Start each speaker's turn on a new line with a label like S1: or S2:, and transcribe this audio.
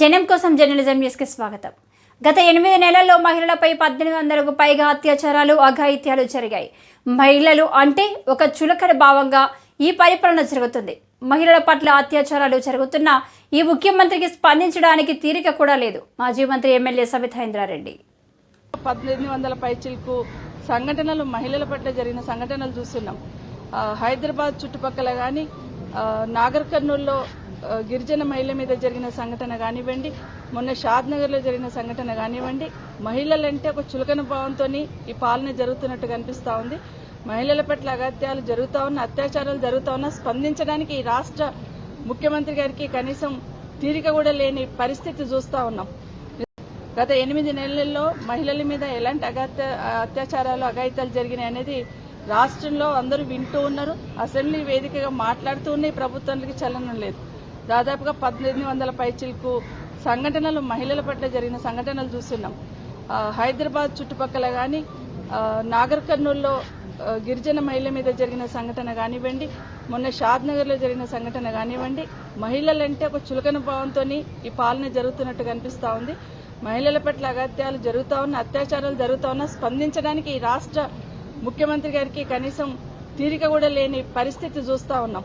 S1: జనం కోసం జర్నలిజం న్యూస్కి స్వాగతం. గత ఎనిమిది నెలల్లో మహిళలపై పద్దెనిమిది వందలకు పైగా అత్యాచారాలు అఘాయిత్యాలు జరిగాయి. మహిళలు అంటే ఒక చులకన భావంగా ఈ పరిపాలన జరుగుతుంది. మహిళల పట్ల అత్యాచారాలు జరుగుతున్న ఈ ముఖ్యమంత్రికి స్పందించడానికి తీరిక కూడా లేదు మాజీ మంత్రి ఎమ్మెల్యే సవితాయింద్రారెడ్డి
S2: పద్దెనిమిది వందల పైచిలకు సంఘటనలు మహిళల పట్ల జరిగిన సంఘటనలు చూస్తున్నాం. హైదరాబాద్ చుట్టుపక్కల కానీ నాగర్ కర్నూల్లో గిరిజన మహిళ మీద జరిగిన సంఘటన కానివ్వండి మొన్న షాద్ నగర్లో జరిగిన సంఘటన కానివ్వండి మహిళలంటే ఒక చులకన భావంతో ఈ పాలన జరుగుతున్నట్టు కనిపిస్తూ ఉంది. మహిళల పట్ల అగత్యాలు జరుగుతూ ఉన్న అత్యాచారాలు జరుగుతూ ఉన్నా స్పందించడానికి ఈ రాష్ట్ర ముఖ్యమంత్రి గారికి కనీసం తీరిక కూడా లేని పరిస్థితి చూస్తూ ఉన్నాం. గత ఎనిమిది నెలల్లో మహిళల మీద ఎలాంటి అగత్య అత్యాచారాలు అఘాయిత్యాలు జరిగినాయి అనేది రాష్ట్రంలో అందరూ వింటూ ఉన్నారు. అసెంబ్లీ వేదికగా మాట్లాడుతూ ఉన్నాయి ప్రభుత్వానికి చలనం లేదు. దాదాపుగా పద్దెనిమిది వందల పైచిలకు సంఘటనలు మహిళల పట్ల జరిగిన సంఘటనలు చూస్తున్నాం. హైదరాబాద్ చుట్టుపక్కల కానీ నాగర్ కర్నూల్లో గిరిజన మహిళ మీద జరిగిన సంఘటన కానివ్వండి మొన్న షాద్ నగర్లో జరిగిన సంఘటన కానివ్వండి మహిళలంటే ఒక చులకన భావంతో ఈ పాలన జరుగుతున్నట్టు కనిపిస్తూ ఉంది. మహిళల పట్ల అగత్యాలు జరుగుతూ ఉన్న అత్యాచారాలు జరుగుతూ ఉన్నా స్పందించడానికి ఈ రాష్ట్ర ముఖ్యమంత్రి గారికి కనీసం తీరిక కూడా లేని పరిస్థితి చూస్తూ ఉన్నాం.